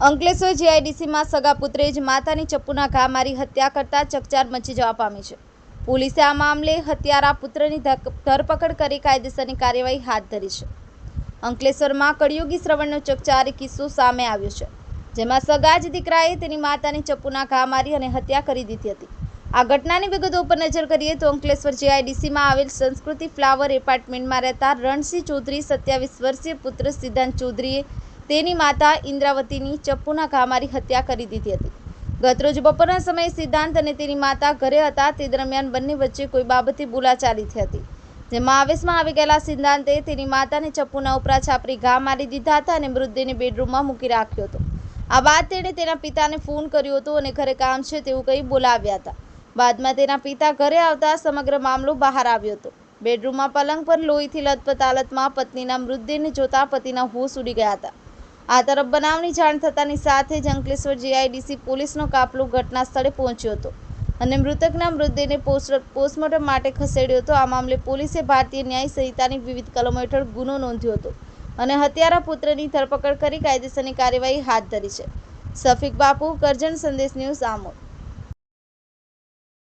અંકલેશ્વર જીઆઈડીસીમાં સગા પુત્રે જ માતાની ચપ્પુના ઘા મારી હત્યા કરતા ચકચાર મચી જવા પામી છે. પોલીસે આ મામલે હત્યારા પુત્રની ધરપકડ કરી કાયદેસરની કાર્યવાહી હાથ ધરી છે. અંકલેશ્વરમાં કળિયુગી શ્રવણનો ચકચાર કિસ્સો સામે આવ્યો છે, જેમાં સગા જ દીકરાએ તેની માતાની ચપ્પુના ઘા મારી અને હત્યા કરી દીધી હતી. આ ઘટનાની વિગતો ઉપર નજર કરીએ તો અંકલેશ્વર જીઆઈડીસીમાં આવેલ સંસ્કૃતિ ફ્લાવર એપાર્ટમેન્ટમાં રહેતા રણસિંહ ચૌધરી, સત્યાવીસ વર્ષીય પુત્ર સિદ્ધાંત ચૌધરીએ તેની માતા ઇન્દ્રાવતીની ચપ્પુના ઘા મારી હત્યા કરી દીધી હતી. ગતરોજ બપોરના સમયે સિદ્ધાંત અને તેની માતા ઘરે હતા તે દરમિયાન બંને વચ્ચે કોઈ બાબતે બોલાચાલી થઈ હતી. જેમાં આવેશમાં આવી ગયેલા સિદ્ધાંતે તેની માતાને ચપ્પુના ઉપરા છાપરી ઘા મારી દીધા હતા અને મૃતદેહને બેડરૂમમાં મૂકી રાખ્યો હતો. આ બાદ તેણે તેના પિતાને ફોન કર્યો હતો અને ઘરે કામ છે તેવું કહી બોલાવ્યા હતા. બાદમાં તેના પિતા ઘરે આવતા સમગ્ર મામલો બહાર આવ્યો હતો. બેડરૂમમાં પલંગ પર લોહીથી લથપથ હાલતમાં પત્નીના મૃતદેહને જોતા પતિના હોશ ઉડી ગયા હતા. આ તરફ બનાવની જાણ થતાની સાથે જ અંકલેશ્વર જીઆઈડીસી પોલીસનો કાફલો ઘટના સ્થળે પહોંચ્યો હતો અને મૃતકના મૃતદેહને પોસ્ટ- પોસ્ટમોર્ટમ માટે ખસેડ્યો હતો. આ મામલે પોલીસે ભારતીય ન્યાય સંહિતાની વિવિધ કલમો હેઠળ ગુનો નોંધ્યો હતો અને હત્યારા પુત્રની ધરપકડ કરી કાયદેસરની કાર્યવાહી હાથ ધરી છે. સફીક બાપુ, કરજણ સંદેશ ન્યૂઝ આમોદ.